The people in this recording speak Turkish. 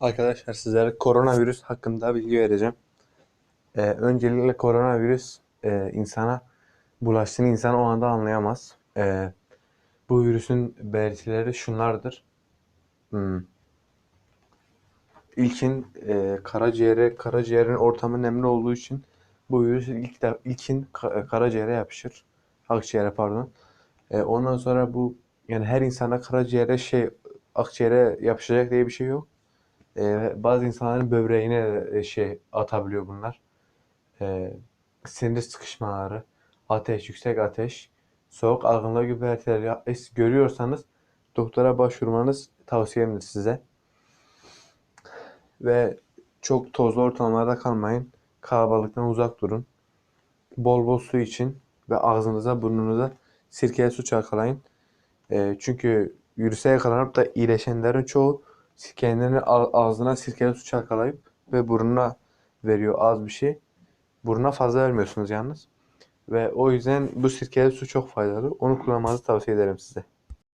Arkadaşlar sizlere koronavirüs hakkında bilgi vereceğim. Ee, öncelikle koronavirüs e, insana bulaştığını insan o anda anlayamaz. Ee, bu virüsün belirtileri şunlardır. Hmm. İlkin e, karaciğere, karaciğerin ortamı nemli olduğu için bu virüs ilk de, ilkin ka- karaciğere yapışır. Akciğere pardon. E, ondan sonra bu yani her insana karaciğere şey akciğere yapışacak diye bir şey yok. Ee, bazı insanların böbreğine e, şey atabiliyor bunlar. Ee, sinir sıkışmaları, ateş, yüksek ateş, soğuk algınlığı gibi belirtiler ya- es- görüyorsanız doktora başvurmanız tavsiyemdir size. Ve çok tozlu ortamlarda kalmayın. Kalabalıktan uzak durun. Bol bol su için ve ağzınıza, burnunuza sirkeli su çalkalayın. Ee, çünkü virüse yakalanıp da iyileşenlerin çoğu kendilerini ağzına sirkeli su çalkalayıp ve burnuna veriyor az bir şey. Burnuna fazla vermiyorsunuz yalnız. Ve o yüzden bu sirkeli su çok faydalı. Onu kullanmanızı tavsiye ederim size.